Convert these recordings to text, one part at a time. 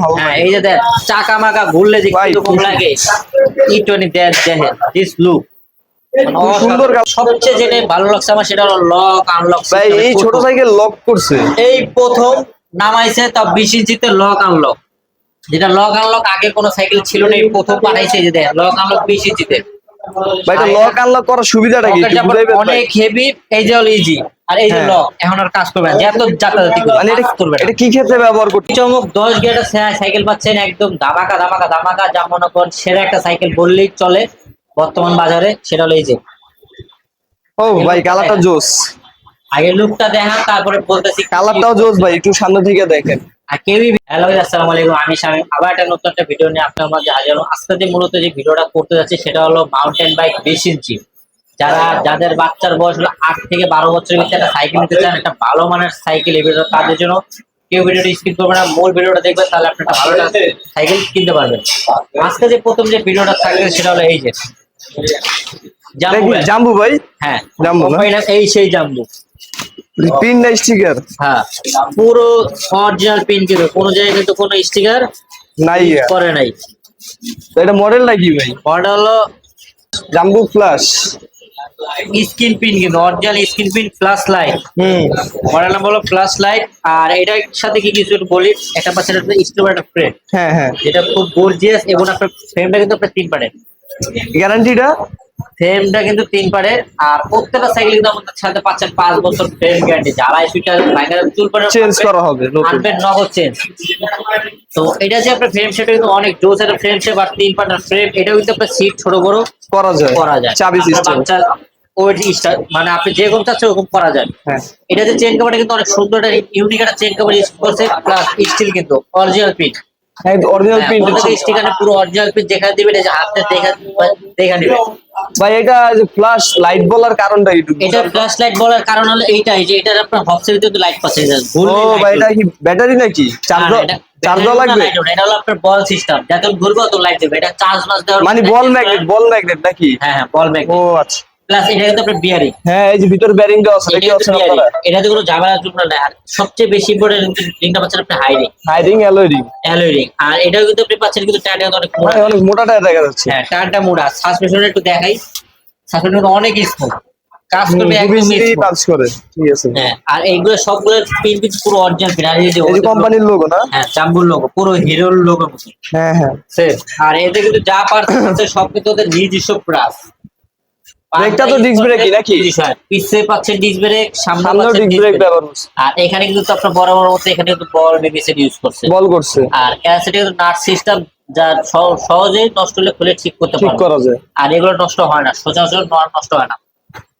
ভালো হ্যাঁ এই যে দেখ চাকা মাকা ঘুরলে যে কীরকম লাগে টি টোয়েন্টি দেখ দেখেন দিস লুক সুন্দর সবচেয়ে যেটা ভালো লাগছে আমার সেটা হলো লক আনলক ভাই এই ছোট সাইকেল লক করছে। এই প্রথম নামাইছে তা বিশ ইঞ্চিতে লক আনলক যেটা লক আনলক আগে কোনো সাইকেল ছিল না এই প্রথম বানাইছে যে দেখ লক আনলক বিশ ইঞ্চিতে। ভাই এটা লক আনলক করার সুবিধাটা কি? বুঝাইবেন অনেক হেভি এই যে ইজি আর এই যে হ্যাঁ। লক এখন আর কাজ করবে না। যত যাতায়াতি করবে মানে এটা করবে এটা কি ক্ষেত্রে ব্যবহার করতে চমক দশ গিয়ারের সাইকেল পাচ্ছেন একদম ধামাকা ধামাকা ধামাকা যা মনে করেন সেরা একটা সাইকেল বললেই চলে। বর্তমান বাজারে সেটা হলো এই যে। ও ভাই কালারটা জোস। আগে লুকটা দেখান তারপরে বলতেছি কালারটাও জোস ভাই একটু সামনে থেকে দেখেন। আর কেউই হ্যালো আসসালামু আলাইকুম। আমি স্বামী আবার একটা নতুন একটা ভিডিও নিয়ে আপনার মাঝে হাজির হলাম। আজকে যে মূলত যে ভিডিওটা করতে যাচ্ছি সেটা হলো মাউন্টেন বাইক বিশ ইঞ্চি। যারা যাদের বাচ্চার বয়স হলো আট থেকে বারো বছরের ভিতরে একটা সাইকেল নিতে চান একটা ভালো মানের সাইকেল এই ভিডিও তাদের জন্য। কেউ ভিডিওটা স্কিপ করবে না। মূল ভিডিওটা দেখবেন তাহলে আপনি একটা ভালো সাইকেল কিনতে পারবেন। আজকে যে প্রথম যে ভিডিওটা থাকবে সেটা হলো এই যে। জাম্বু জাম্বু ভাই? হ্যাঁ। জাম্বু? না- এই সেই জাম্বু। পিন না স্টিকার হ্যাঁ পুরো অরিজিনাল পিন কিন্তু কোনো জায়গায় কিন্তু কোনো স্টিকার নাই করে নাই। এটা মডেল নাকি ভাই? মডেল হলো জাম্বু ফ্লাশ স্ক্রিন পিন কিন্তু original screen pin plus light হুম। মডেল নাম হলো প্লাস লাইট আর এটার সাথে কি কিছু বলি? একটা পাচ্ছেন একটা স্টোর একটা ফ্রেম হ্যাঁ হ্যাঁ। যেটা খুব গর্জিয়াস এবং আপনার ফ্রেমটা কিন্তু আপনার তিন পারের গ্যারান্টিটা? ফ্রেমটা কিন্তু তিন পারের আর প্রত্যেকটা সাইকেল কিন্তু আমাদের সাথে পাচ্ছেন পাঁচ বছর ফ্রেম গ্যারান্টি যারা সুইটার ভাইঙ্গার চুল পারে চেঞ্জ করা হবে আনবেন নগদ চেঞ্জ তো এটা যে আপনার ফ্রেম সেটা কিন্তু অনেক জোস একটা ফ্রেম শেপ আর তিন পার্টার ফ্রেম এটাও কিন্তু আপনার সিট ছোট বড় করা যায় করা যায়। চাবি সিস্টেম ওয়েট স্টার মানে আপনি যেরকম চাচ্ছেন ওরকম করা যায়। হ্যাঁ। এটা যে চেন কাভারটা কিন্তু অনেক সুন্দর একটা ইউনিক একটা চেন কাভার ইউজ করছে প্লাস স্টিল কিন্তু অরিজিনাল পিন অরিজিনাল পিন স্টিকারে পুরো অরিজিনাল পিন যেখানে দিবেন এই যে হাতে দেখা দেখা নেবেন ভাই এটা যে লাইট বলার কারণটা একটু এটা ফ্ল্যাশ লাইট বলার কারণ হলো এইটাই যে এটার আপনার লাইট পাচ্ছে ও ভাই এটা কি ব্যাটারি নাকি? চার্জ চার্জ দেওয়া লাগবে? এটা হলো আপনার বল সিস্টেম যাতে ঘুরবে তখন লাইট দেবে। এটা চার্জ মাস দেওয়ার মানে বল ম্যাগনেট বল ম্যাগনেট নাকি? হ্যাঁ হ্যাঁ বল ম্যাগনেট ও আচ্ছা। প্লাস এটা কিন্তু আপনার বিয়ারিং হ্যাঁ এই যে ভিতর ব্যারিং দেওয়া আছে দেখি আছে আপনারা? এটাতে কোনো ঝামেলা জুমলা নাই। আর সবচেয়ে বেশি ইম্পর্টেন্ট রিংটা পাচ্ছেন আপনি high ring high ring alloy ring alloy ring আর এটাও কিন্তু আপনি পাচ্ছেন কিন্তু টায়ারটা অনেক মোটা। অনেক মোটা টায়ার দেখা যাচ্ছে। হ্যাঁ টায়ারটা মোটা। সাসপেনশন একটু দেখাই। সাসপেনশন অনেক স্মুথ কাজ করবে একদম কাজ করে। ঠিক আছে। হ্যাঁ আর এইগুলো সবগুলো পিন কিন্তু পুরো অরিজিনাল পিন আর এই যে কোম্পানির লোগো না? হ্যাঁ লোগো পুরো হিরোর লোগো হ্যাঁ হ্যাঁ আর এতে কিন্তু যা পারছে সব কিন্তু ওদের নিজস্ব প্রাস ব্রেকটা তো ডিস্ক ব্রেকই নাকি? পিছে পাচ্ছেন ডিস্ক ব্রেক সামনে ডিস্ক ব্রেক ব্যবহার করছে আর এখানে কিন্তু আপনার বড় বড় মতো এখানে কিন্তু বল বিবিসি ইউজ করছে। বল করছে। আর ক্যাসেটে কিন্তু নাট সিস্টেম যা সহ- সহজেই নষ্ট হলে খুলে ঠিক করতে ঠিক করা যায়। আর এগুলো নষ্ট হয় না সচরাচর ন- নষ্ট হয় না।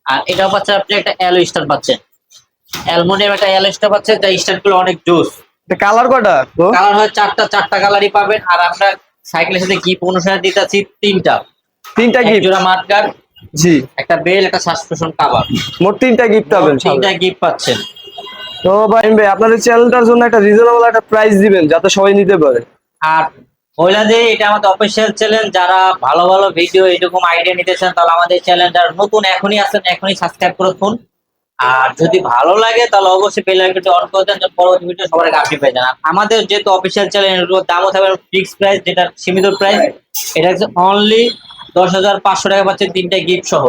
আর এটাও পাচ্ছেন আপনি একটা অ্যালো স্টার পাচ্ছেন। অ্যালমোনিয়াম একটা অ্যালো স্টার পাচ্ছেন যা স্টারগুলো অনেক জোস। কালার কটা কালার হয় চারটা চারটা কালারই পাবেন। আর আপনার সাইকেলের সাথে গিফট অনুসারে দিতেছি তিনটা। তিনটা গিফট জোড়া মাঠগার জি। একটা বেল একটা সাসপেনশন কাভার মোট তিনটা গিফট পাবেন তিনটা গিফট পাচ্ছেন। তো ভাই ভাই আপনাদের চ্যানেলটার জন্য একটা রিজনেবল একটা প্রাইস দিবেন যাতে সবাই নিতে পারে। আর মহিলাদের এটা আমাদের অফিসিয়াল চ্যানেল যারা ভালো ভালো ভিডিও এরকম আইডিয়া নিতে চান তাহলে আমাদের চ্যানেল যারা নতুন এখনই আছেন এখনই সাবস্ক্রাইব করে রাখুন। আর যদি ভালো লাগে তাহলে অবশ্যই বেল আইকনটি অন করে দেন পরবর্তী ভিডিও সবার আগে আপনি পেয়ে যান। আমাদের যেহেতু অফিসিয়াল চ্যানেল এগুলোর দামও থাকবে ফিক্স প্রাইস যেটা সীমিত প্রাইস এটা হচ্ছে অনলি দশ হাজার পাঁচশো টাকা পাচ্ছেন তিনটা গিফট সহ।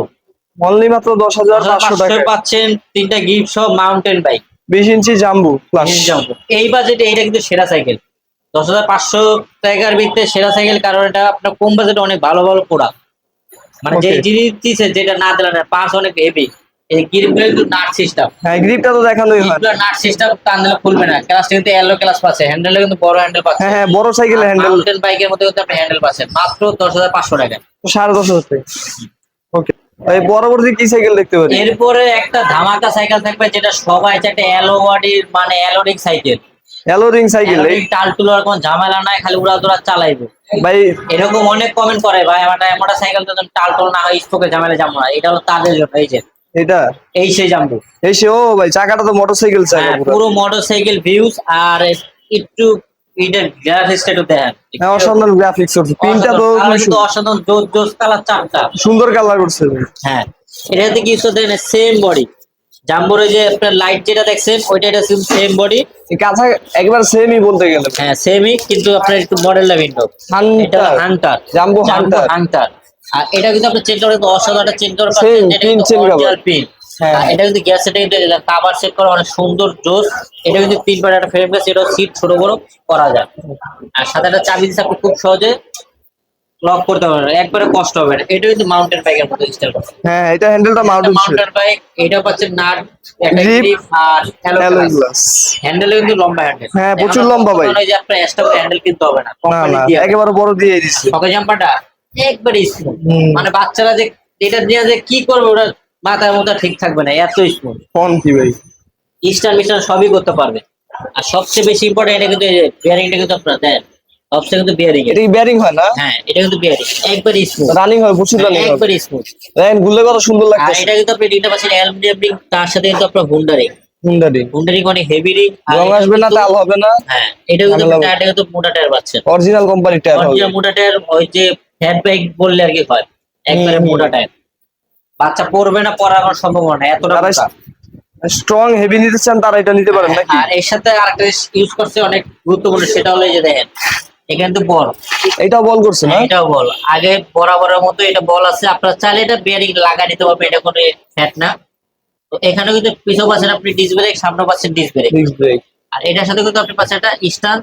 অনলি মাত্র দশ হাজার পাঁচশো টাকা। পাচ্ছেন তিনটা গিফট সহ মাউন্টেন বাইক বিশ ইঞ্চি জাম্বু প্লাস এই বাজেটে এটা কিন্তু সেরা সাইকেল দশ হাজার পাঁচশো টাকার ভিত্তিতে সেরা সাইকেল কারণ এটা আপনার কম বাজেটে অনেক ভালো ভালো প্রোডাক্ট মানে যে জিনিস দিচ্ছে যেটা না দিলে না পাঁচ অনেক হেভি এই গ্রিপগুলো কিন্তু নাট সিস্টেম হ্যাঁ গ্রিপটা তো দেখানোই হয়। এগুলো নাট সিস্টেম খুলবে না। কিন্তু এলো ক্লাস পাচ্ছে। হ্যান্ডেলে কিন্তু বড় হ্যান্ডেল পাচ্ছে। হ্যাঁ হ্যাঁ বড় সাইকেল হ্যান্ডেল মাউন্টেন বাইকের মধ্যে কিন্তু আপনি হ্যান্ডেল পাচ্ছেন। মাত্র টাকা। সাড়ে দশ হাজার টাকা ওকে এই পরবর্তী কি সাইকেল দেখতে পারি? এরপরে একটা ধামাকা সাইকেল থাকবে যেটা সবাই বডির মানে সাইকেল সাইকেল এই? টাল কোনো ঝামেলা নাই খালি উড়া দুরা চালাইবে। ভাই এরকম অনেক কমেন্ট করে ভাই আমার সাইকেল তো টাল টোল না হয় স্পোকে ঝামেলা যাব না এটা হলো তাদের জন্য এই যে। এটা এই সেই জাম্বু। এই সে ও ভাই চাকাটা তো মোটরসাইকেল চাকা হ্যাঁ, পুরো। পুরো মোটর সাইকেল ভিউজ আর একটু এটার গ্রাফিক্সটা একটু দেখেন। হ্যাঁ অসাধারণ গ্রাফিক্স করছে। পিনটা তো অসাধারণ, জোস জোস কালার চারটা। সুন্দর কালার করছে। হ্যাঁ এটাতে কি হচ্ছে দেখেন সেম বডি জাম্বোর যে আপনার লাইট যেটা দেখছেন ওইটা এটা সেম বডি কাছা একবার সেমই বলতে গেলে। হ্যাঁ সেমই কিন্তু আপনার একটু মডেলটা ভিন্ন। এটা হান্টার জাম্বো হান্টার হান্টার আর এটা কিন্তু আপনার চেন করার অসাধারণ একটা চেন করার Same, যেটা কিন্তু pin। হ্যাঁ। এটা কিন্তু গ্যাস এটা কিন্তু কাভার সেট করা অনেক সুন্দর জোস। এটা কিন্তু তিন পার একটা ফ্রেম গ্যাস এটা সিট ছোট বড় করা যায়। আর সাথে একটা চাবি দিচ্ছে আপনি খুব সহজে লক করতে পারবেন একবারে কষ্ট হবে না। এটা কিন্তু মাউন্টেন বাইকের মতো স্টাইল হ্যাঁ এটা হ্যান্ডেলটা মাউন্টেন মাউন্টেন বাইক এটা পাচ্ছে নাট একটা আর হ্যালো গ্লাস হ্যান্ডেল কিন্তু লম্বা হ্যান্ডেল হ্যাঁ, প্রচুর লম্বা ভাই। যে আপনার এক্সট্রা হ্যান্ডেল কিনতে হবে না কোম্পানি দিয়ে। একেবারে বড় দিয়ে দিচ্ছে সকে জাম্পারটা একবারে স্মুথ মানে বাচ্চারা যে এটা দিয়ে যে কি করবে ওটা মাথার মধ্যে ঠিক থাকবে না এত স্মুথ ফোন কি ভাই? স্টার মিস্টার সবই করতে পারবে। আর সবচেয়ে বেশি ইম্পর্টেন্ট এটা কিন্তু বিয়ারিংটা কিন্তু আপনার দেন সবচেয়ে কিন্তু বিয়ারিং এটা কি ব্যারিং হয় না? হ্যাঁ এটা কিন্তু বিয়ারিং একবারে স্মুথ রানিং হয় প্রচুর রানিং একবারে স্মুথ দেখেনগুলো কত সুন্দর আর লাগতেছে। এটা কিন্তু আপনি দিতে পারছেন অ্যালুমিনিয়াম রিং তার সাথে কিন্তু আপনার হুন্ডারিং হুন্ডারি হুন্ডারিং অনেক হেভি রিং রং আসবে না তাল হবে না। হ্যাঁ এটা কিন্তু। টায়ারটা কিন্তু মোটা টায়ার পাচ্ছেন অরিজিনাল কোম্পানি টায়ার হবে। অরিজিনাল মোটা টায়ার ওই যে ফ্যাট বাইক বললে আর কি হয়। একবারে মোটা টায়ার বাচ্চা পড়বে না পড়ার কোনো সম্ভাবনা নাই, এতটা স্ট্রং হেভি নিতে চান তারা এটা নিতে পারেন নাকি? আর এর সাথে আরেকটা ইউজ করছে অনেক গুরুত্বপূর্ণ সেটা হলো এই যে দেখেন এখানে তো বল এটাও বল করছে না? এটাও বল আগে বরাবরের মতো এটা বল আছে আপনার চাইলে এটা বেয়ারিং লাগা নিতে পারবেন এটা কোনো ফ্যাট না। তো এখানে কিন্তু পিছু পাচ্ছেন আপনি ডিস ব্রেক সামনে পাচ্ছেন ডিস ব্রেক ব্রেক আর এটার সাথে কিন্তু আপনি পাচ্ছেন একটা স্ট্যান্ড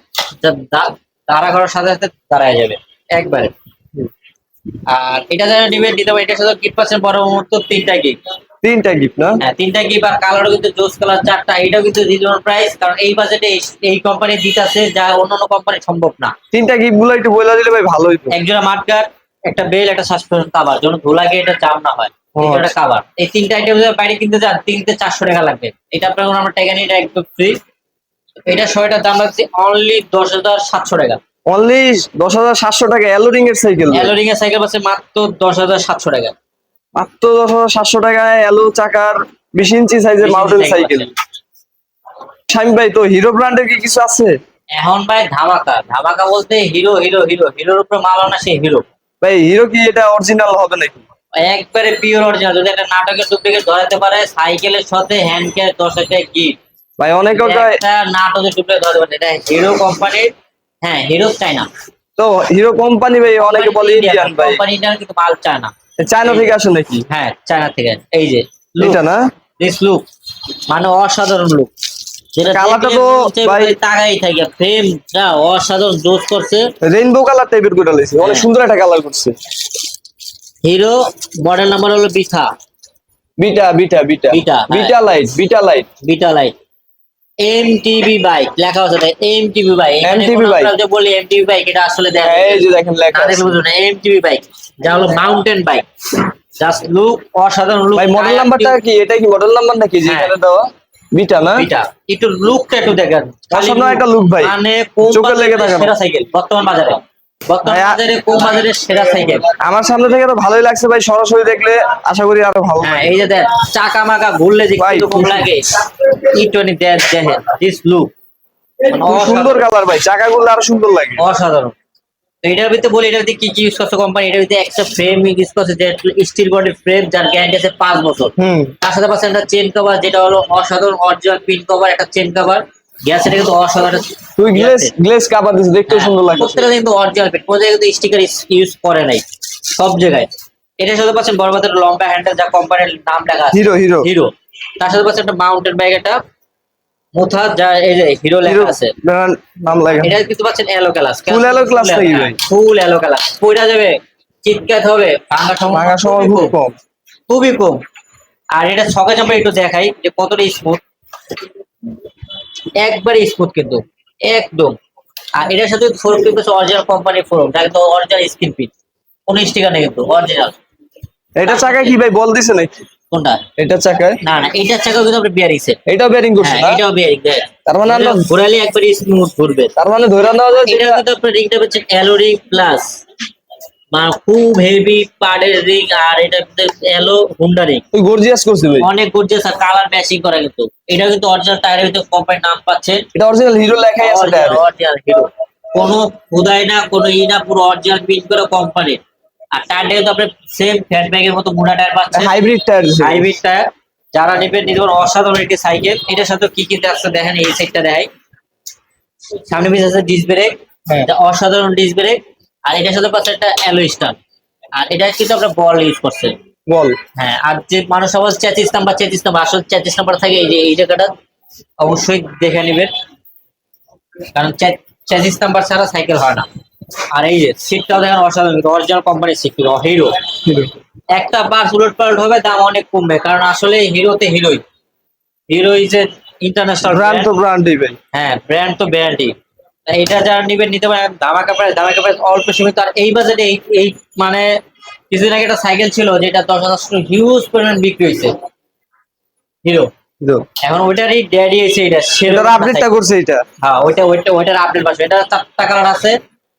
দাঁড়া করার সাথে সাথে দাঁড়ায় যাবে একবারে। আর এটা যারা নিবেন দিতে পারেন এটার সাথে গিফট পাচ্ছেন মতো তিনটা গিফট তিনটা গিফট না? হ্যাঁ তিনটা গিফট আর কালারও কিন্তু জোস কালার চারটা এটাও কিন্তু রিজনেবল প্রাইস কারণ এই বাজেটে এই কোম্পানি দিতেছে যা অন্যান্য কোম্পানি সম্ভব না। তিনটা গিফটগুলো একটু বলে দিলে ভাই ভালো হইতো। একজোড়া মাঠগার একটা বেল একটা সাসপেনশন কাভার যেন ধুলাকে এটা জাম না হয়। এটা আচ্ছা। কাভার এই তিনটা আইটেম যদি বাইরে কিনতে চান তিনটে চারশো টাকা লাগবে। এটা আপনার আমরা টাকা এটা একদম ফ্রি এটা ছয়টার দাম লাগছে অনলি দশ হাজার সাতশো টাকা। অনলি দশ হাজার সাতশো টাকা অ্যালোরিং এর সাইকেল অ্যালোরিং এর সাইকেল পাচ্ছে মাত্র দশ হাজার সাতশো টাকা। মাত্র দশ হাজার সাতশো টাকায় অ্যালো চাকার বিশ ইঞ্চি সাইজের মাউন্টেন সাইকেল শামিম ভাই তো হিরো ব্র্যান্ডের কি কিছু আছে? এখন ভাই ধামাকা। ধামাকা বলতে হিরো হিরো হিরো হিরোর উপরে মাল না সে হিরো ভাই হিরো কি এটা অরিজিনাল হবে নাকি? একবারে পিওর অরিজিনাল যদি একটা নাটকের ডুপ্লিকেট ধরাতে পারে সাইকেলের সাথে হ্যান্ড ক্যাশ দশ হাজার গিফট ভাই অনেকে নাটকের ডুপ্লিকেট ধরাতে পারে এটা হিরো কোম্পানির হ্যাঁ হিরো চায়না। তো হিরো কোম্পানি ভাই অনেকে বলে ইন্ডিয়ান ভাই। কোম্পানি ইন্ডিয়ান কিন্তু মাল চায়না। চায়না থেকে আসে নাকি? হ্যাঁ চায়না থেকে। এই যে এটা না? দিস লুক মানে অসাধারণ লুক কালারটা তো ভাই- ভাই তাকাই থাকে। ফ্রেমটা অসাধারণ জোস করছে। রেইনবো কালার টাইপের করে লাইছে। অনেক হ্যাঁ। সুন্দর একটা কালার করছে। হিরো মডেল নাম্বার হলো Beta Beta Beta Beta. Beta light Beta light Beta light M TV bike লেখা আছে তাই এমটিভি বাইক এমটিবি বাইক আমরা যে বলি এমটিভি বাইক এটা আসলে দেখেন এই যে দেখেন লেখা আছে। বুঝুন না এমটিভি বাইক যা হলো মাউন্টেন বাইক জাস্ট লুক অসাধারণ লুক ভাই মডেল নাম্বারটা কি? এটা কি মডেল নাম্বার নাকি? যে এটা এখানে দেওয়া? বিটা না? বিটা। একটু লুকটা একটু দেখেন। অসাধারণ একটা লুক ভাই। মানে কোন চোখে লেগে থাকে সাইকেল বর্তমান বাজারে। আমার সামনে থেকে তো ভালোই লাগছে ভাই সরাসরি দেখলে আশা করি আরও ভালো হ্যাঁ এই যে দেখ চাকা মাকা ঘুরলে যে কীরকম লাগে? ই টোয়েন্টি দেখ দেখেন দিস লুক সুন্দর কালার ভাই চাকাগুলো আরও সুন্দর লাগে। অসাধারণ। এটার ভিতরে বলি এটার ভিতরে কি কি ইউজ করছে কোম্পানি এটার ভিতরে একটা ফ্রেম ইউজ করছে স্টিল বডি ফ্রেম যার গ্যারান্টি আছে পাঁচ বছর। হুম। তার সাথে পাচ্ছেন একটা চেন কভার যেটা হলো অসাধারণ অরিজিনাল পিন কভার একটা চেন কভার গ্যাস এটা কিন্তু অসাধারণ তুই গ্লেস গ্লেস কাবার দিস দেখতেও সুন্দর লাগে প্রত্যেকটা কিন্তু অরিজিনাল পিন কোনো জায়গায় কিন্তু স্টিকার ইউজ করে নাই সব জায়গায়। এটার সাথে পাচ্ছেন বড়বাতের লম্বা হ্যান্ডেল যা কোম্পানির নাম লেখা আছে। হিরো হিরো হিরো তার সাথে পাচ্ছেন একটা মাউন্টেন ব্যাগ একটা মুথা যা এই যে হিরো লেখা আছে। নাম লাগে এটা কিন্তু পাচ্ছেন এলো ক্লাস Full yellow class নাকি ভাই? ফুল এলো ক্লাস পয়টা যাবে চিৎকার হবে ভাঙা সময় ভাঙা সময় খুব কম। খুবই কম। আর এটা ছকে চাপা একটু দেখাই যে কতটা স্মুথ একবারে স্মুথ কিন্তু। একদম। আর এটার সাথে ফোরম কিন্তু অরিজিনাল কোম্পানির ফোরম এটা কিন্তু অরিজিনাল স্ক্রিন পিন কোনো স্টিকার নেই কিন্তু অরিজিনাল এটা চাকায় কি ভাই বল দিছে নাকি? কোনটা? এটা চাকায়? না না এটার চাকাও কিন্তু আপনি বিয়ারিং সেট এটাও বেরিং করছে হ্যাঁ না? এটাও বিয়ারিং দেয় তার মানে আমরা ঘোরালে একবারে স্মুথ ঘুরবে। তার মানে ধরে নেওয়া যায় এটা কিন্তু আপনার রিংটা পাচ্ছেন অ্যালো রিং প্লাস মানে খুব হেভি পাড়ের রিং আর এটা অ্যালো হুন্ডা রিং তুই গর্জিয়াস করছিস ভাই। অনেক গর্জিয়াস আর কালার ম্যাচিং করা কিন্তু। এটা কিন্তু অরিজিনাল টায়ারের ভিতরে কোম্পানির নাম পাচ্ছেন এটা অরিজিনাল হিরো লেখাই আছে টায়ারে অরিজিনাল হিরো কোনো খুদাই না কোনো ই না পুরো অরিজিনাল বিল করে কোম্পানির আর টায়ারটা কিন্তু আপনার সেম ফ্যাট ব্যাগের মতো মোটা টায়ার পাচ্ছেন। হাইব্রিড টায়ার হাইব্রিড টায়ার যারা নেবেন নিতে অসাধারণ একটি সাইকেল এটার সাথে কি কি আছে দেখেন এই সাইডটা দেখাই। সামনে পিছনে আছে ডিস ব্রেক হ্যাঁ। অসাধারণ ডিস ব্রেক আর এটার সাথে পাচ্ছে একটা অ্যালো স্টার আর এটা কিন্তু আমরা বল ইউজ করছে। বল হ্যাঁ আর যে মানুষ আবার চেঁচিস নাম্বার চেঁচিস নাম্বার আসলে চেঁচিস নাম্বার থাকে এই যে এই জায়গাটা অবশ্যই দেখে নেবেন। কারণ চেঁচিস নাম্বার ছাড়া সাইকেল হয় না। আর এই যে সিটটাও দেখেন অসাধারণ। অরিজিনাল কোম্পানির সিট হিরো একটা বাস উলট পালট হবে দাম অনেক কমবে। কারণ আসলে হিরোতে হিরোই Hero is a international brand তো ব্র্যান্ডই ভাই হ্যাঁ ব্র্যান্ড তো ব্র্যান্ডই এটা যারা নিবেন নিতে পারেন। ধামাকা প্রাইস ধামাকা প্রাইস অল্প সীমিত। আর এই বাজেটে এই এই মানে কিছুদিন আগে একটা সাইকেল ছিল যেটা দশ হাজার হিউজ পরিমাণ বিক্রি হয়েছে। হিরো হিরো এখন ওইটারই ড্যাডি এসে এটা একটা আপডেটটা করছে এটা। হ্যাঁ ওইটা ওইটা ওইটার আপডেট পাচ্ছে। এটা চারটা কালার আছে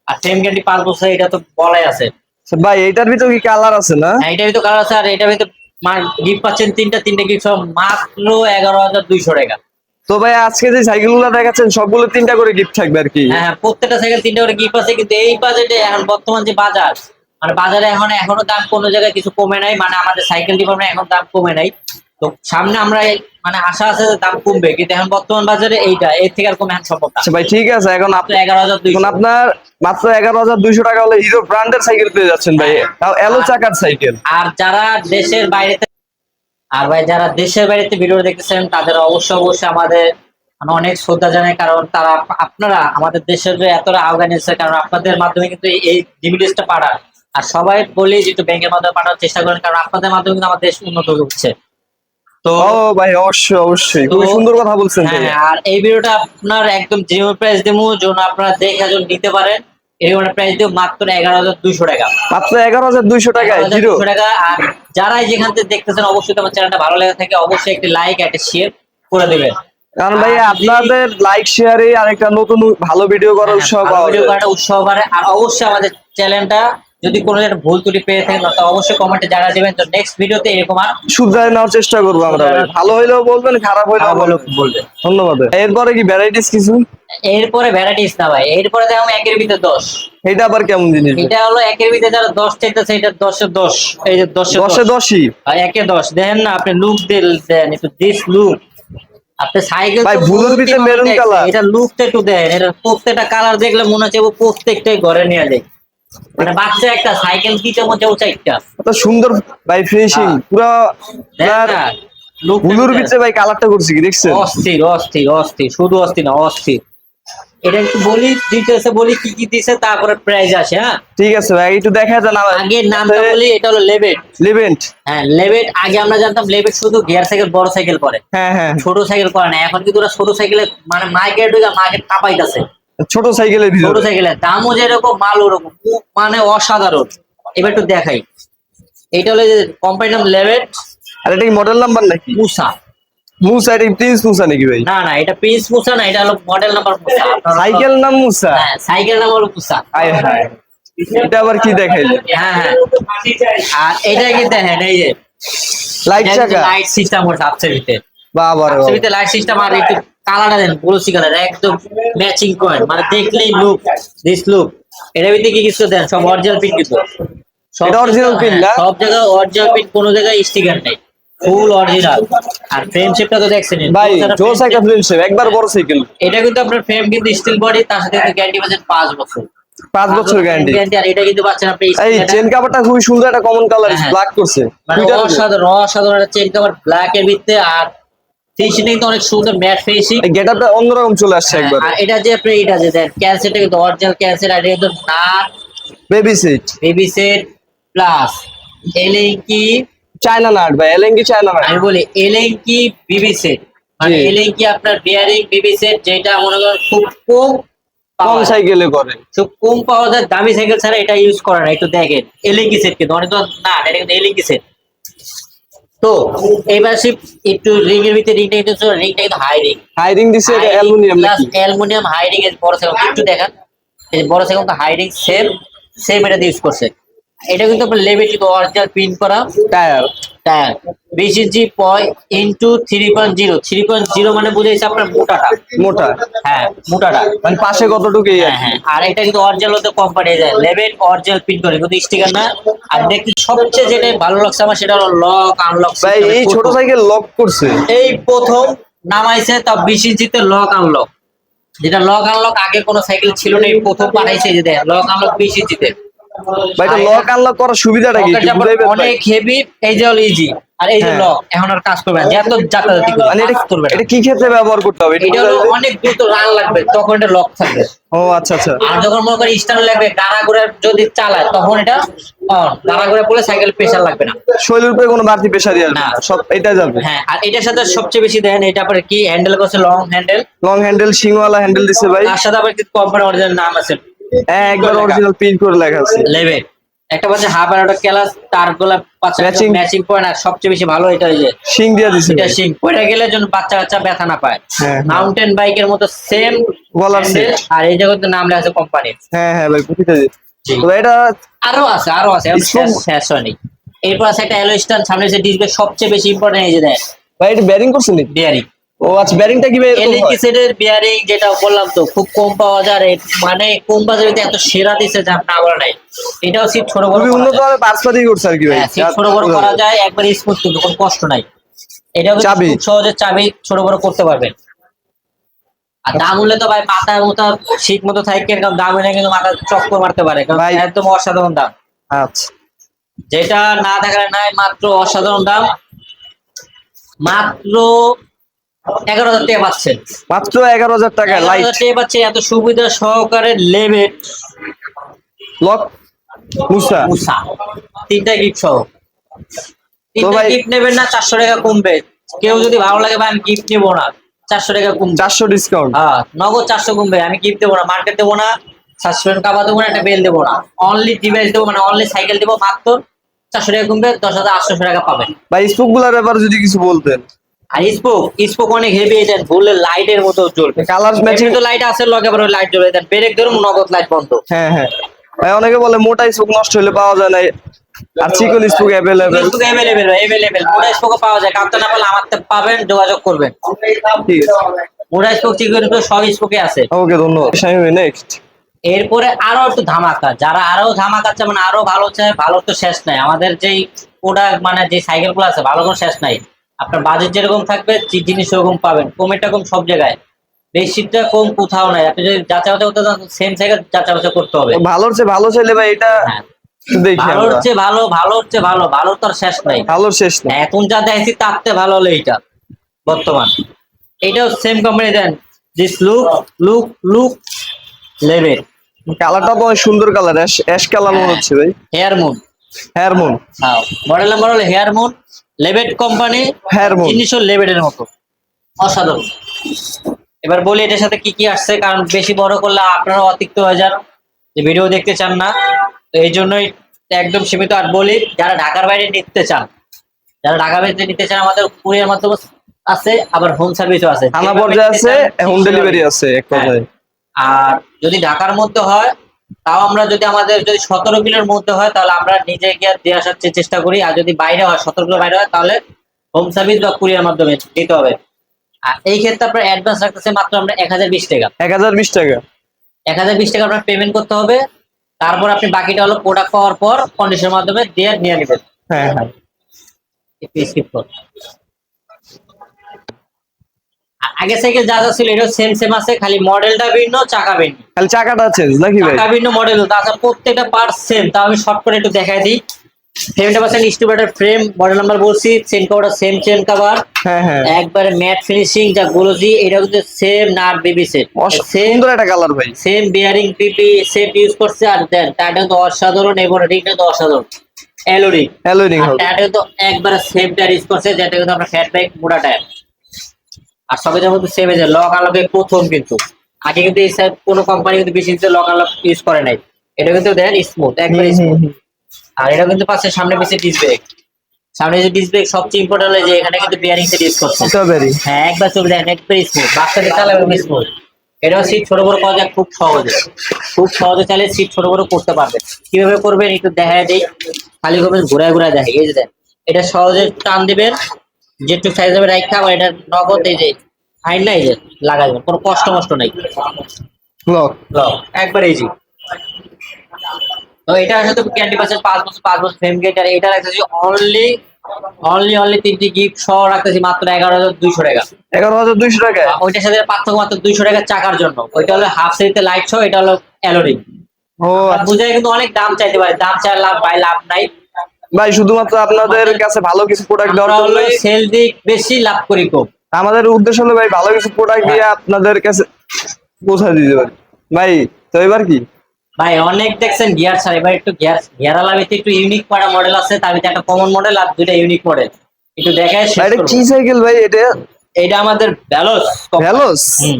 আর সেম গ্যারান্টি পাঁচ বছর এটা তো বলাই আছে। আচ্ছা, ভাই এটার ভিতর কি কালার আছে না? হ্যাঁ এটার ভিতরে কালার আছে আর এটার ভিতরে গিফট পাচ্ছেন তিনটা তিনটা গিফট সব মাত্র এগারো হাজার দুইশো টাকা। তো ভাই আজকে যে সাইকেলগুলো দেখাচ্ছেন সবগুলো তিনটা করে গিফট থাকবে আর কি। হ্যাঁ হ্যাঁ, প্রত্যেকটা সাইকেল তিনটা করে গিফট আছে কিন্তু এই বাজেটে এখন বর্তমান যে বাজার মানে বাজারে এখন এখনও দাম কোনো জায়গায় কিছু কমে নাই মানে আমাদের সাইকেল ডিপার্টমেন্ট এখন দাম কমে নাই। তো সামনে আমরা মানে আশা আছে যে দাম কমবে কিন্তু এখন বর্তমান বাজারে এইটা এর থেকে আর কমে এখন সম্ভব না। আচ্ছা ভাই ঠিক আছে এখন আপনি এগারো হাজার এখন আপনার মাত্র এগারো হাজার দুইশো টাকা হলে হিরো ব্র্যান্ডের সাইকেল পেয়ে যাচ্ছেন ভাই। তাও এলো চাকার সাইকেল। আর যারা দেশের বাইরেতে আর ভাই যারা দেশের বাড়িতে ভিডিও দেখতেছেন তাদের অবশ্যই অবশ্যই আমাদের মানে অনেক শ্রদ্ধা জানাই কারণ তারা আপনারা আমাদের দেশের যে এতটা এসেছে কারণ আপনাদের মাধ্যমে কিন্তু এই- ডিভিডেন্সটা পাঠান। আর সবাই বলি যে একটু ব্যাংকের মাধ্যমে পাঠানোর চেষ্টা করেন কারণ আপনাদের মাধ্যমে কিন্তু আমাদের দেশ উন্নত হচ্ছে। তো ও ভাই অবশ্যই অবশ্যই। সুন্দর কথা বলছেন হ্যাঁ আর এই ভিডিওটা আপনার একদম জিরো প্রাইস দেবো যেন আপনারা দেখে নিতে পারেন। এই প্রাইস দেবো মাত্র এগারো হাজার দুইশো টাকা। মাত্র এগারো হাজার দুইশো হিরো 11,200 টাকা। আর যারাই যেখান থেকে দেখতেছেন অবশ্যই তোমার চ্যানেলটা ভালো লেগে থাকে অবশ্যই একটি লাইক একটা শেয়ার করে দেবেন। কারণ ভাই আপনাদের লাইক শেয়ারে আরেকটা নতুন ভালো ভিডিও করার হ্যাঁ, উৎসাহ ভিডিও। করাটা উৎসাহ বাড়ে। আর অবশ্যই আমাদের চ্যানেলটা যদি কোনো একটা ভুল ত্রুটি পেয়ে থাকেন তো অবশ্যই কমেন্টে জানা দেবেন। তো নেক্সট ভিডিওতে এরকম আর শুধরাই নেওয়ার চেষ্টা করব আমরা ভালো হইলেও বলবেন খারাপ হইলেও বলবেন। ধন্যবাদ। এরপরে কি ভ্যারাইটিস কিছু? এরপরে ভ্যারাইটিস না ভাই এরপরে দেখো একের ভিতরে দশ। এটা আবার কেমন জিনিস? এটা হলো একের ভিতরে যারা দশ চাইতেছে এটা দশে দশ এই যে দশে দশে। দশ দশই? আর একে দশ। দেখেন না আপনি লুক দেন একটু দিস লুক আপনি সাইকেল ভাই, ভুলের ভিতরে দেখছে, colour। এটা লুকটা একটু দেন এটা প্রত্যেকটা কালার দেখলে মনে হচ্ছে ও প্রত্যেকটাই ঘরে নিয়ে যায়। মানে বাচ্চা একটা সাইকেল কি যেমন যেমন চাইটা কত সুন্দর ভাই ফিনিশিং। পুরো একটু দেন। ভিতরে ভাই কালারটা করছি কি দেখছেন? অস্থির অস্থির অস্থির শুধু অস্থির না অস্থির। এটা একটু বলি ডিটেলসে বলি কি কি দিছে তারপরে প্রাইস আসে হ্যাঁ? ঠিক আছে ভাই একটু দেখা যায় না আগে নামটা বলি এটা হলো লেবেট লিভেন্ট হ্যাঁ লেবেট আগে আমরা জানতাম লেবেট শুধু গিয়ার সাইকেল বড় সাইকেল করে। হ্যাঁ হ্যাঁ। ছোট সাইকেল করে না এখন কিন্তু ওরা ছোট সাইকেলে মানে মার্কেট ঢুকে মার্কেট কাঁপাইতেছে। ছোট সাইকেলের ছোট সাইকেলের দামও যেরকম মাল ওরকম মানে অসাধারণ। এবার একটু দেখাই। এটা হলো যে কোম্পানির নাম লেভেট আর এটা কি মডেল নাম্বার নাকি? মুসা মুসা এটা প্রিন্স মুসা নাকি ভাই? না না এটা প্রিন্স মুসা না এটা হলো মডেল নাম্বার মুসা। সাইকেল নাম মুসা? হ্যাঁ সাইকেল নাম হলো মুসা। হায় হায়। এটা আবার কি দেখাইলে? হ্যাঁ হ্যাঁ। আর এটা কি দেখেন এই যে লাইট চাকা? লাইট সিস্টেম ওর সাবসেবিতে বাবা রে বাবা। সাবসেবিতে লাইট সিস্টেম আর একটু কালারটা দেন বলছি কালার একদম ম্যাচিং করেন মানে দেখলেই লুক দিস লুক এটার ভিতরে কি কিছু দেন? সব অরিজিনাল পিন কিন্তু সব এটা original জায়গায়- pin না? হ্যাঁ, সব জায়গায় অরিজিনাল পিন কোনো জায়গায় স্টিকার নেই। ফুল অরিজিনাল আর ফ্রেম শেপটা তো দেখছেন ভাই জোস একটা ফ্রেন্ডশিপ একবার বড় সাইকেল এটা কিন্তু আপনার ফ্রেম কিন্তু স্টিল বডি তার সাথে গ্যারান্টি পাচ্ছেন পাঁচ বছর। পাঁচ বছর গ্যারান্টি আর এটা কিন্তু পাচ্ছেন আপনি এই চেন কাভারটা খুবই সুন্দর একটা কমন কালার হ্যাঁ, হ্যাঁ। ব্ল্যাক করছে। মানে অসাধারণ অসাধারণ একটা চেন কভার ব্ল্যাক এর ভিতরে আর ফিনিশিং কিন্তু অনেক সুন্দর ম্যাট ফিনিশিং গেটআপটা অন্যরকম চলে আসছে একবার। আর এটা যে আপনি এটা যে দেন ক্যান্সেলটা কিন্তু অরিজিনাল ক্যান্সেল আর এটা nut baby seat baby set plus Allen key China nut বা এলেঙ্গি চায়না নাট আমি বলি এলেঙ্কি বিবি সেট মানে। এলেঙ্কি আপনার বিয়ারিং বিবি সেট যেটা মনে করেন খুব কম কম সাইকেলে করে। খুব কম পাওয়া যায় দামি সাইকেল ছাড়া এটা ইউজ করে না একটু দেখেন এলেঙ্কি সেট কিন্তু অনেক না এটা কিন্তু এলেঙ্কি সেট তো এইবার সে একটু রিং এর ভিতরে রিংটা কিন্তু রিংটা কিন্তু হাই রিং হাইরিং দিছে এটা অ্যালুমিনিয়াম প্লাস নাকি? অ্যালুমিনিয়াম হাইডিং এর বড় সাইকেল একটু দেখান এই বড় সাইকেল তো হাইডিং সেম সেম এটা ইউজ করছে। এটা কিন্তু আপনার লেভেল কিন্তু অরিজিনাল প্রিন্ট করা টায়ার টায়ার বিশ ইঞ্চি পয় into three point zero three point zero মানে বুঝেছে আপনার মোটাটা। মোটা। হ্যাঁ মোটাটা। মানে পাশে কতটুকু হ্যাঁ হ্যাঁ। আর এটা কিন্তু অরিজিনাল হতে কোম্পানি যায় লেভেল অরিজিনাল প্রিন্ট করে। কিন্তু স্টিকার না। আর দেখি সবচেয়ে যেটা ভালো লাগছে আমার সেটা হলো লক আনলক ভাই এই ছোট সাইকেল লক করছে। এই প্রথম নামাইছে তা বিশ ইঞ্চিতে লক আনলক যেটা লক আনলক আগে কোনো সাইকেল ছিল না এই প্রথম বানাইছে যে লক আনলক বিশ ইঞ্চিতে। ভাই এটা লক আনলক করার সুবিধাটা কি? বুঝাইবেন অনেক হেভি এই যে হলো ইজি আর এই যে হ্যাঁ। লক এখন আর কাজ করবে না। যত যাতায়াতি করবে মানে এটা করবে এটা কি ক্ষেত্রে ব্যবহার করতে হবে? এটা হলো অনেক দ্রুত রান লাগবে তখন এটা লক থাকবে। ও আচ্ছা আচ্ছা। আর যখন মনে করি স্টার্ট লাগবে গাড়া ঘোড়া যদি চালায় তখন এটা অন গাড়া ঘোড়া পড়লে সাইকেল প্রেসার লাগবে না। শৈলের উপরে কোনো বাড়তি প্রেশারই আসবে না। সব এটা যাবে। হ্যাঁ আর এটার সাথে সবচেয়ে বেশি দেন এটা আবার কি হ্যান্ডেল করছে লং হ্যান্ডেল লং হ্যান্ডেল সিংওয়ালা হ্যান্ডেল দিছে ভাই। তার সাথে আবার কিছু কোম্পানি অরিজিনাল নাম আছে? হ্যাঁ, একবার অরিজিনাল প্রিন্ট করে লেখা আছে। লেভেল একটা পাচ্ছে হাফ আর একটা ক্লাস তারগুলা পাচ্ছে Matching- ম্যাচিং পয়েন্ট আর সবচেয়ে বেশি ভালো এটা ওই যে শিং দিয়ে দিছে। এটা। সিং পড়ে গেলে যেন বাচ্চা কাচ্চা ব্যথা না পায়। হ্যাঁ, হ্যাঁ। মাউন্টেন বাইকের মতো সেম গলার set। আর এই জায়গাতে নাম লেখা আছে কোম্পানি হ্যাঁ হ্যাঁ ভাই বুঝতে। তো এটা আরও আছে আরও আছে শেষ- হয়নি এরপর আছে একটা স্ট্যান্ড সামনে যে ডিসপ্লে সবচেয়ে বেশি ইম্পর্টেন্ট এই যে দেয় ভাই এটা ব্যারিং নাকি? বিয়ারিং ও আচ্ছা ব্যারিংটা কি এলইডি সেটের বিয়ারিং যেটা বললাম তো খুব কম পাওয়া যায়। মানে কম বাজারে এত সেরা দিছে যা না বলা নাই। এটাও সিট ছোট বড় খুবই উন্নত। ভাবে পার্সপাতি করছে আর কি ভাই। হ্যাঁ, সিট ছোট বড় করা যায় একবার স্মুথ কিন্তু কোনো কষ্ট নাই। এটাও চাবি। খুব সহজে চাবি ছোট বড় করতে পারবেন। আর দাম হলে তো ভাই মাথার মতো শীত মতো থাকে কারণ দাম হলে কিন্তু মাথা চক্কর মারতে পারে কারণ ভাই। একদম অসাধারণ দাম। আচ্ছা। যেটা না থাকলে নাই মাত্র অসাধারণ দাম। মাত্র এগারো হাজার টাকা পাচ্ছেন মাত্র এগারো হাজার টাকা লাইট টাকা পাচ্ছে এত সুবিধা সহকারে লেবেট লক মুসা। উষা তিনটা গিফট সহ। তিনটা গিফট নেবেন না চারশো টাকা কমবে। কেউ যদি ভালো লাগে ভাই আমি গিফট নেব না। চারশো টাকা কমবে চারশো ডিসকাউন্ট হ্যাঁ নগদ চারশো কমবে আমি গিফট দেবো না মার্কেট দেবো না সাসপেন্ড কাবা দেবো না একটা বেল দেবো না। অনলি ডিভাইস দেবো মানে অনলি সাইকেল দেবো মাত্র চারশো টাকা কমবে দশ হাজার আটশো টাকা পাবেন। ভাই স্পুকগুলার ব্যাপারে যদি কিছু বলতেন। আর স্পোক স্পোক অনেক হেভি এটা ভুললে লাইটের মতো জ্বলবে। কালার ম্যাচিং তো লাইট আছে লগে আবার লাইট জ্বলে দেন ব্রেক ধরুন নগদ লাইট বন্ধ। হ্যাঁ হ্যাঁ। ভাই অনেকে বলে মোটা স্পুক নষ্ট হলে পাওয়া যায় না আর চিকন spoke available spoke available available মোটা স্পোক পাওয়া যায় কাপটা না পেলে আমার পাবেন যোগাযোগ করবেন। ঠিক আছে। মোটা স্পোক চিকন স্পোক সব স্পোকে আছে। ওকে ধন্যবাদ। শামিম নেক্সট এরপরে আরও একটু ধামাকা যারা আরও ধামাকা চায় মানে আরও ভালো চায় ভালো তো শেষ নাই। আমাদের যেই প্রোডাক্ট মানে যে সাইকেলগুলো আছে ভালো কোনো শেষ নাই। আপনার বাজেট যেরকম থাকবে জিনিস সেরকম পাবেন। কমেরটা কম সব জায়গায়। বেশিটা কম কোথাও নাই। আপনি যদি যাচাই বাছাই করতে চান সেম সাইকেল যাচাই করতে হবে। ভালোর চেয়ে ভালো চাইলে ভাই এটা হ্যাঁ। ভালো আমরা। হচ্ছে ভালো ভালো হচ্ছে ভালো ভালো তো শেষ নাই। ভালোর শেষ না এখন যা দেখছি তার থেকে ভালো হলো এইটা বর্তমান। এটাও same company then. This look look look level কালারটা তো অনেক সুন্দর কালার অ্যাশ কালার মনে হচ্ছে ভাই। হেয়ার মুন হেয়ার মুন মডেল নাম্বার হলো হেয়ার মুন লেবেট কোম্পানি জিনিসও লেবেটের মতো। অসাধারণ। এবার বলি এটার সাথে কি কি আসছে কারণ বেশি বড় করলে আপনারা অতিরিক্ত হয়ে যান। যে ভিডিও দেখতে চান না তো এই জন্যই একদম সীমিত। আর বলি যারা ঢাকার বাইরে নিতে চান যারা ঢাকার বাইরে নিতে চান আমাদের কুরিয়ার মাধ্যমে আছে আবার হোম সার্ভিসও আছে। থানা পর্যায়ে আছে হোম ডেলিভারি আছে এক হ্যাঁ। কথায়। আর যদি ঢাকার মধ্যে হয় তাও আমরা যদি আমাদের যদি সতেরো কিলোর মধ্যে হয় তাহলে আমরা নিজে গিয়ে দিয়ে আসার চেষ্টা করি। আর যদি বাইরে হয় সতেরো কিলো বাইরে হয় তাহলে হোম সার্ভিস বা কুরিয়ার মাধ্যমে দিতে হবে। আর এই ক্ষেত্রে আপনার অ্যাডভান্স রাখতেছে মাত্র আমরা এক হাজার বিশ টাকা। এক হাজার বিশ টাকা। এক হাজার বিশ টাকা আপনার পেমেন্ট করতে হবে। তারপর আপনি বাকিটা হলো প্রোডাক্ট পাওয়ার পর কন্ডিশনের মাধ্যমে দিয়ে নিয়ে নেবেন। হ্যাঁ হ্যাঁ একটু skip কর। আর আগে সাইকেল যা যা ছিল এটা সেম সেম আছে খালি মডেলটা ভিন্ন চাকা ভিন্ন। খালি চাকাটা চেঞ্জ নাকি ভাই? টাকা ভিন্ন মডেল তাছাড়া প্রত্যেকটা পার্ট সেম তা আমি শর্ট করে একটু দেখাই দিই। ফ্রেমটা পাচ্ছেন স্টুবারের ফ্রেম মডেল নাম্বার বলছি চেন কভারটা সেম চেন কভার হ্যাঁ হ্যাঁ। একবারে ম্যাট ফিনিশিং যা গুলোজি এটা কিন্তু same nut BB set same সুন্দর একটা কালার ভাই। Same bearing PP set use করছে আর দেন টায়ারটা কিন্তু অসাধারণ এবং রিংটা তো অসাধারণ। আর হবে। টায়ারটা কিন্তু একবারে সেম টায়ার ইউজ করছে যেটা কিন্তু আমরা ফ্যাট বাইক মোটা টায়ার আর সবে যেমন সেম এজে লক আনলকে প্রথম কিন্তু। আগে কিন্তু এই side কোনো কোম্পানি কিন্তু বেশি লক আনলক ইউজ করে নাই। এটা কিন্তু দেন স্মুথ একবারে স্মুথ আর এটা কিন্তু পাচ্ছে সামনে পিছে ডিস ব্রেক সামনে যে ডিস ব্রেক সবচেয়ে ইম্পর্টেন্ট হলো যে এখানে কিন্তু বিয়ারিং সেট ইউজ করছে স্ট্রবেরি হ্যাঁ একবার চলে দেন একবার স্মুথ বাচ্চাদের চালাবে স্মুথ এটাও সিট ছোট বড় করা যায় খুব সহজে। খুব সহজে চাইলে সিট ছোট বড় করতে পারবে কীভাবে করবেন একটু দেখা দেই। খালি করবেন ঘুরায় ঘুরায় দেখে এই যে দেন। এটা সহজে টান দিবেন যেটুক সাইজ হবে রাইখা আবার এটা নগদ এই যে আইন নাই যে লাগাবেন কোনো কষ্ট মষ্ট নাই। লক লক একবার ইজি তো এটা সাথে ক্যান্ডি পাচ্ছেন পাঁচ বছর পাঁচ বছর ফ্রেম গেট আর এটা রাখতেছি অনলি অনলি অনলি তিনটি গিফট সহ রাখতেছি মাত্র এগারো হাজার দুইশো টাকা। এগারো হাজার দুইশো আর ওইটার সাথে পার্থক্য মাত্র দুইশো টাকা চাকার জন্য। ওইটা হলো হাফ সাইজে লাইট সহ এটা হলো অ্যালোরিং ও বুঝে কিন্তু অনেক দাম চাইতে পারে। দাম চাই লাভ বাই লাভ নাই। ভাই শুধুমাত্র আপনাদের কাছে ভালো কিছু প্রোডাক্ট দেওয়ার জন্য সেল দিক বেশি লাভ করি কম আমাদের উদ্দেশ্য হলো ভাই ভালো কিছু প্রোডাক্ট দিয়ে আপনাদের কাছে পৌঁছে দিতে পারি। ভাই তো এবার কি? ভাই অনেক দেখছেন গিয়ার ছাড়া। এবার একটু গিয়ার গিয়ার আলামিতে একটু ইউনিক করা মডেল আছে তার ভিতরে একটা কমন মডেল আর দুইটা ইউনিক মডেল একটু দেখায় এটা। কি সাইকেল ভাই এটা? এটা আমাদের ভ্যালোস ভ্যালোস হুম।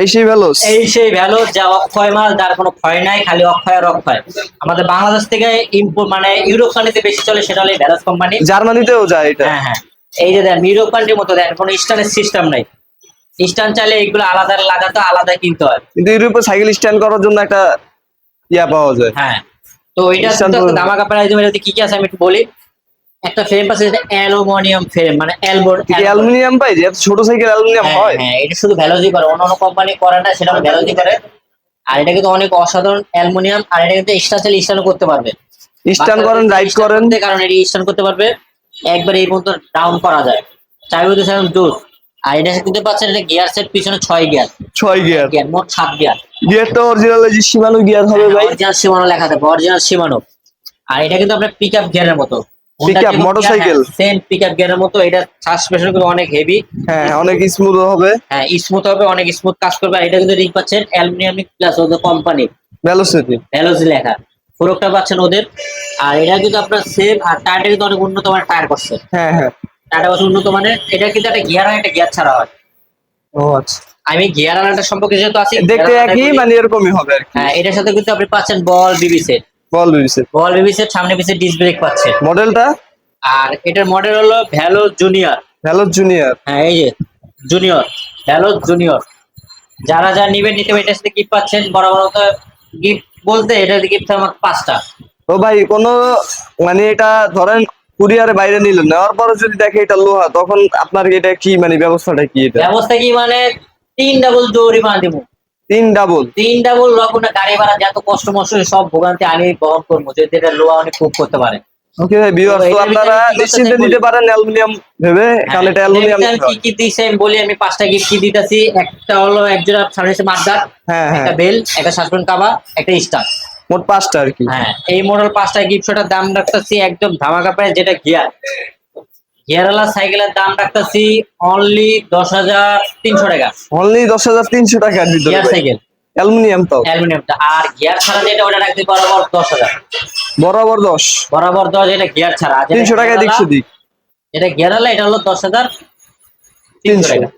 এই সেই ভ্যালোস? এই সেই ভ্যালোস যা অক্ষয় মাল যার কোনো ক্ষয় নাই খালি অক্ষয় আর অক্ষয়। আমাদের বাংলাদেশ থেকে ইম্পোর্ট মানে ইউরোপ কান্ট্রিতে বেশি চলে সেটা হলো ভ্যালোস কোম্পানি জার্মানিতেও যায় এটা? হ্যাঁ হ্যাঁ। এই যে দেন ইউরোপ কান্ট্রির মতো দেন কোনো স্ট্যান্ডের সিস্টেম নাই। স্ট্যান্ড চাইলে এইগুলো আলাদা লাগাতে আলাদা কিনতে হয়। কিন্তু ইউরোপে সাইকেল স্ট্যান্ড করার জন্য একটা ইয়া পাওয়া যায়। হ্যাঁ। তো এটা প্রাইজ কি কি আছে আমি একটু বলি। একটা ফ্রেম পাচ্ছে যেটা অ্যালুমিনিয়াম ফ্রেম মানে অ্যালবোর্ড কি অ্যালুমিনিয়াম পাই যে ছোট সাইকেল অ্যালুমিনিয়াম হ্যাঁ হয়। হ্যাঁ এটা শুধু ভ্যালোজি করে। অন্য অন্য কোম্পানি করে না সেটা ভ্যালোজি করে। আর এটা কিন্তু অনেক অসাধারণ অ্যালুমিনিয়াম আর এটা কিন্তু এক্সট্রা চাইলে স্ট্যান্ড করতে পারবে। স্ট্যান্ড করেন রাইড করেন। কারণ এটা স্ট্যান্ড করতে পারবে। একবার এই পর্যন্ত ডাউন করা যায়। চাবি হতে সেরকম জোর আর এটা কিন্তু পাচ্ছেন এটা গিয়ার সেট পিছনে ছয় গিয়ার ছয় গিয়ার গিয়ার মোট সাত গিয়ার গিয়ারটা অরিজিনাল যে সীমানো গিয়ার হবে ভাই। অরিজিনাল সীমানো লেখা থাকবে অরিজিনাল সীমানো আর এটা কিন্তু আপনার পিক আপ গিয়ারের মতো। Pick-up, motorcycle। Same pick up গিয়ারের মতো এটা সাসপেনশন কিন্তু অনেক হেভি হ্যাঁ অনেক স্মুথ হবে। হ্যাঁ স্মুথ হবে অনেক স্মুথ কাজ করবে। এটা কিন্তু রিং পাচ্ছেন অ্যালুমিনিয়াম প্লাস ওদের কোম্পানি ভ্যালোসিটি ভ্যালোজি লেখা। পুরোটা পাচ্ছেন ওদের। আর এটা কিন্তু আপনার সেম আর টায়ারটা কিন্তু অনেক উন্নত মানের টায়ার করছে। হ্যাঁ হ্যাঁ। টায়ারটা করছে উন্নত মানের। এটা কিন্তু একটা গিয়ার হয় একটা গিয়ার ছাড়া হয়। ও আচ্ছা। আমি গিয়ার আলাদা সম্পর্কে যেহেতু আছি দেখতে একই মানে এরকমই হবে হ্যাঁ এটার সাথে কিন্তু আপনি পাচ্ছেন বল বিবি সেট বল বিবিসি বল বিবি সামনে পিছিয়ে ডিস ব্রেক পাচ্ছেন মডেলটা আর এটার মডেল হলো ভ্যালো জুনিয়র ভ্যালো জুনিয়র হ্যাঁ এই যে জুনিয়র ভ্যালো জুনিয়র যারা যা নিবেন নিতে এটার সাথে গিফট পাচ্ছেন বরাবর গিফট বলতে এটার গিফট আমার পাঁচটা। তো ভাই কোনো মানে এটা ধরেন কুরিয়ারে বাইরে নিল নেওয়ার পরে যদি দেখে এটা লোহা তখন আপনার এটা কি মানে ব্যবস্থাটা কি এটা? ব্যবস্থা কি মানে তিন ডাবল জরিমানা দিব তিন ডাবল তিন ডাবল লকুনা গাড়ি ভাড়া যত কষ্ট মষ্ট সব ভোগান্তি আমি বহন করব যদি এটা লোয়া অনেক খুব করতে পারে। ওকে ভাই ভিউয়ার্স তো আপনারা নিশ্চিন্তে নিতে পারেন অ্যালুমিনিয়াম ভেবে কারণ এটা অ্যালুমিনিয়াম হ্যাঁ, কি কি দিছে আমি বলি আমি পাঁচটা গিফট কি দিতেছি। একটা হলো একজোড়া সামনে মাদ্দার হ্যাঁ হ্যাঁ। একটা বেল একটা সাসপেন্ড কাবা একটা স্টার মোট পাঁচটা আর কি। হ্যাঁ এই মডেল পাঁচটা গিফট শটার দাম রাখতেছি একদম ধামাকা প্রাইস যেটা গিয়ার গিয়ারওয়ালা সাইকেলের দাম রাখতেছি অনলি দশ হাজার তিনশো টাকা। অনলি দশ হাজার তিনশো ভিতরে গিয়ার সাইকেল অ্যালুমিনিয়াম তো। অ্যালুমিনিয়ামটা আর গিয়ার ছাড়া যেটা ওটা রাখতে বরাবর দশ হাজার। বরাবর দশ। বরাবর দশ এটা গিয়ার ছাড়া। তিনশো টাকায় দিক। gearওয়ালা- এটা গিয়ারওয়ালা এটা হলো দশ হাজার তিনশো টাকা।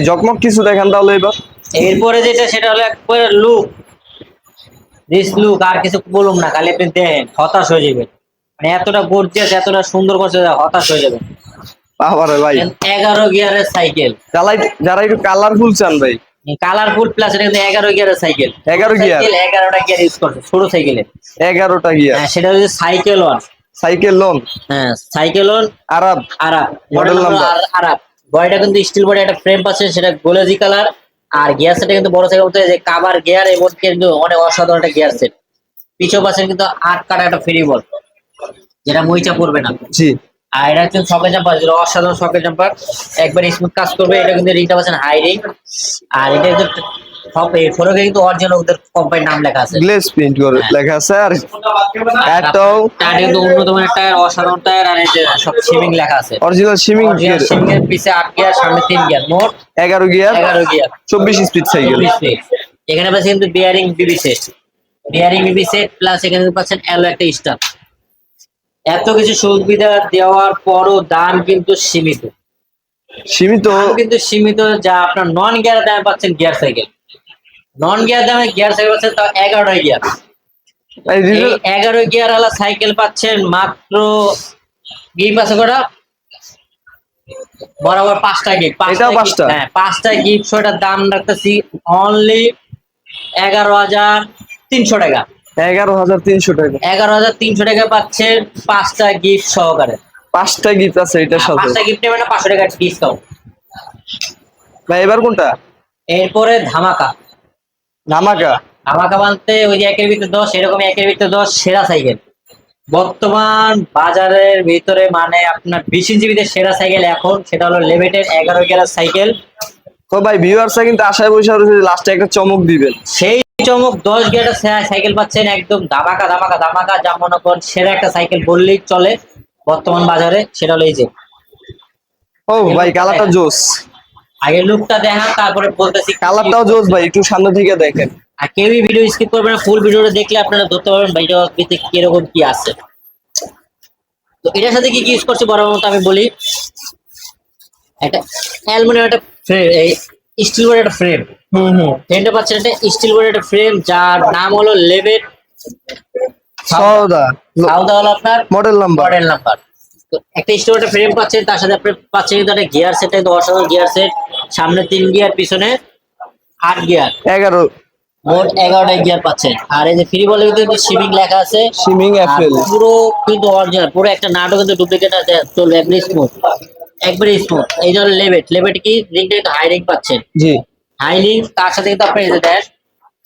জকমক কিছু দেখেন তাহলে এবার। এরপরে যেটা সেটা হলো একবারে লুক দিস লুক আর কিছু বলুম না খালি আপনি দেখেন হতাশ হয়ে যাবেন। মানে এতটা গর্জিয়াস এতটা সুন্দর করছে হতাশ হয়ে যাবেন আবারে ভাই। এগারো গিয়ারের সাইকেল যারা যারা একটু কালারফুল চান ভাই। কালারফুল প্লাস এটা কিন্তু এগারো গিয়ারের সাইকেল এগারো গিয়ার? এগারোটা গিয়ার ইউজ করছে ছোট সাইকেলে এগারোটা গিয়ার। হ্যাঁ সেটা হচ্ছে সাইকেল ওয়ান সাইকেল লোন হ্যাঁ সাইকেল ওয়ান আরাব। Model মডেল নাম্বার আরাপ বডিটা কিন্তু স্টিল বডি একটা ফ্রেম পাচ্ছে সেটা গোলাজি কালার আর গিয়ার সেটটা কিন্তু বড় সাইকেল মধ্যে যে কাভার গিয়ার এবং কিন্তু অনেক অসাধারণ একটা গিয়ার সেট পিছু পাশে কিন্তু আট কাটা একটা ফ্রি বল যেটা মইচা পড়বে না। জি। আর এটা হচ্ছে সকেট জাম্পার যেটা অসাধারণ সকেট জাম্পার। একবার স্মুথ কাজ করবে এটা কিন্তু রিংটা পাচ্ছেন হাই রিং আর এটা কিন্তু অরিজিনাল ওদের কোম্পানির নাম লেখা আছে। গ্লেস প্রিন্ট করে। লেখা আছে আর এটাও টায়ার কিন্তু উন্নত মানের টায়ার অসাধারণ টায়ার আর সব সিমিং লেখা আছে। অরিজিনাল সিমিং অরিজিনাল সিমিং এর পিছে গিয়ার সামনে তিন গিয়ার মোট এগারো গিয়ার এগারো গিয়ার চব্বিশ স্পিড সাইকেল এখানে পাচ্ছেন কিন্তু bearing BB set bearing BB set plus এখানে পাচ্ছেন অ্যালো একটা স্টার এত কিছু সুবিধা দেওয়ার পরও দাম কিন্তু সীমিত। সীমিত? কিন্তু সীমিত যা আপনার নন গিয়ার দামে পাচ্ছেন গিয়ার সাইকেল নন গিয়ার দামে গিয়ার সাইকেল পাচ্ছেন তাও এগারোটা গিয়ার এগারো গিয়ার ওয়ালা সাইকেল পাচ্ছেন মাত্র গিফট আছে কটা? বরাবর পাঁচটা গিফট পাঁচটা? হ্যাঁ পাঁচটা গিফট সেটার দাম রাখতেছি অনলি এগারো হাজার তিনশো টাকা। এগারো হাজার তিনশো টাকা। এগারো হাজার তিনশো টাকা পাচ্ছেন পাঁচটা গিফট সহকারে। পাঁচটা গিফট আছে এটার সাথে পাঁচটা গিফট নেবেন না পাঁচশো টাকা ডিসকাউন্ট ভাই এবার কোনটা? এরপরে ধামাকা। ধামাকা? ধামাকা বানতে ওই যে একের ভিতরে দশ এরকম একের ভিতরে দশ সেরা সাইকেল। বর্তমান বাজারের ভিতরে মানে আপনার বিশ ইঞ্চি সেরা সাইকেল এখন সেটা হলো লেভেটের এগারো গিয়ার সাইকেল। তো ভাই ভিউয়ার্সরা কিন্তু আশায় বসে রয়েছে লাস্টে একটা চমক দিবেন। সেই চমক দশ গিয়ারের সাইকেল পাচ্ছেন একদম ধামাকা ধামাকা ধামাকা যা মনে করেন সেরা একটা সাইকেল বললেই চলে বর্তমান বাজারে সেটা হলো এই যে। ও ভাই কালারটা জোস। আগে লুকটা দেখান তারপরে বলতেছি কালারটাও জোস ভাই একটু সামনে থেকে দেখেন। আর কেউই ভিডিও স্কিপ করবে না ফুল ভিডিওটা দেখলে আপনারা ধরতে পারবেন ভিডিও কীরকম কি আছে। তো এটার সাথে কি কি ইউজ করছি বরাবর মতো আমি বলি। একটা অ্যালুমিনিয়াম একটা এই স্টিল বডি একটা ফ্রেম হুম হুম। ফ্রেমটা পাচ্ছেন একটা স্টিল বডি একটা ফ্রেম যার নাম হলো লেভেট সৌদা সাউদা। হলো আপনার মডেল নাম্বার মডেল নাম্বার তো একটা স্টোর একটা ফ্রেম পাচ্ছেন তার সাথে আপনি পাচ্ছেন কিন্তু একটা গিয়ার সেট একদম অসাধারণ গিয়ার সেট সামনে তিন গিয়ার পিছনে আট গিয়ার এগারো। মোট এগারোটা গিয়ার পাচ্ছেন। আর এই যে ফ্রি বলে কিন্তু শিপিং লেখা আছে। সিমিং আর অ্যাপেল পুরো কিন্তু অরিজিনাল পুরো একটা নাটক কিন্তু ডুপ্লিকেট আছে চলবে একবারে স্মুথ একবারে স্মুথ এই জন্য লেবেট লেভেট কি? রিংটা কিন্তু হাই রিং পাচ্ছেন। জি। হাই রিং তার সাথে কিন্তু আপনি যে দেন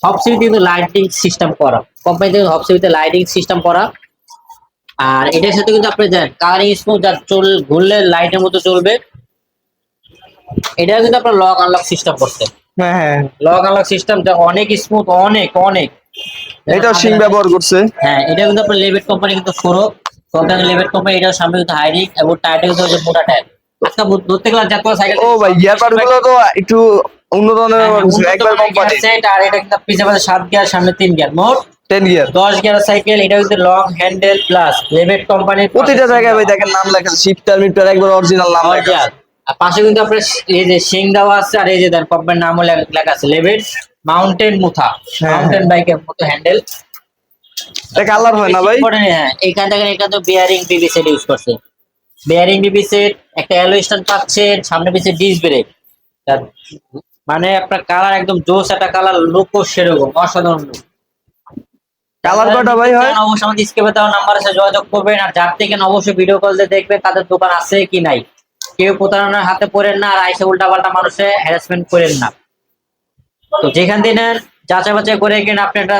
হব কিন্তু লাইটিং সিস্টেম করা। কোম্পানি থেকে হব সিবিতে লাইটিং সিস্টেম করা। আর এটার সাথে কিন্তু আপনি দেন কালারিং স্মুথ যা চল ঘুরলে লাইটের মতো চলবে। এটা কিন্তু আপনার লক আনলক সিস্টেম করতে হ্যাঁ হ্যাঁ লক আনলক সিস্টেমটা অনেক স্মুথ অনেক অনেক। এটা সিং ব্যবহার করছে। হ্যাঁ এটা কিন্তু আপনার লেভেট কোম্পানি কিন্তু ফোরো কোম্পানি লেবেট কোম্পানি এটার সামনে কিন্তু হাইরিং এবং টায়ারটা কিন্তু হচ্ছে মোটা টায়ার ও ভাই গিয়ারগুলো তো একটু উন্নত ধরনের হ্যাঁ, ব্যবহার করছে একবার কোম্পানি। সেট আর এটা কিন্তু পিছনে পাশে সাত গিয়ার সামনে গিয়ার মোট গিয়ার দশ গিয়ার সাইকেল এটা কিন্তু লং হ্যান্ডেল প্লাস লেবেট কোম্পানির প্রতিটা জায়গায় ভাই দেখেন নাম লেখা শিফটার মিটার একবার অরিজিনাল নাম লেখা আর পাশে কিন্তু আপনার এই যে সিং দেওয়া আছে আর এই যে দেন কোম্পানির নামও লেখা- লেখা আছে লেবেট মাউন্টেন মুথা মাউন্টেন বাইকের মতো হ্যান্ডেল এটা কালার হয় না ভাই? হ্যাঁ এইখান থেকে এখানে তো বিয়ারিং বিবি সেট ইউজ করছে। বিয়ারিং সেট একটা অ্যালো স্ট্যান্ড পাচ্ছেন সামনে পিছে ডিস ব্রেক মানে আপনার কালার একদম জোস একটা কালার লুকও সেরকম অসাধারণ। কালার কয়টা ভাই হয়? অবশ্যই আমাদের স্ক্রিনে দেওয়া নাম্বারে সাথে যোগাযোগ করবেন। আর যার থেকে অবশ্যই ভিডিও কল দিয়ে দেখবেন তাদের দোকান আছে কি নাই। কেউ প্রতারণার হাতে পড়েন না আর আইসে উল্টা পাল্টা মানুষে হ্যারাসমেন্ট করেন না। তো যেখান থেকে নেন যাচাই বাছাই করে কিনা আপনি একটা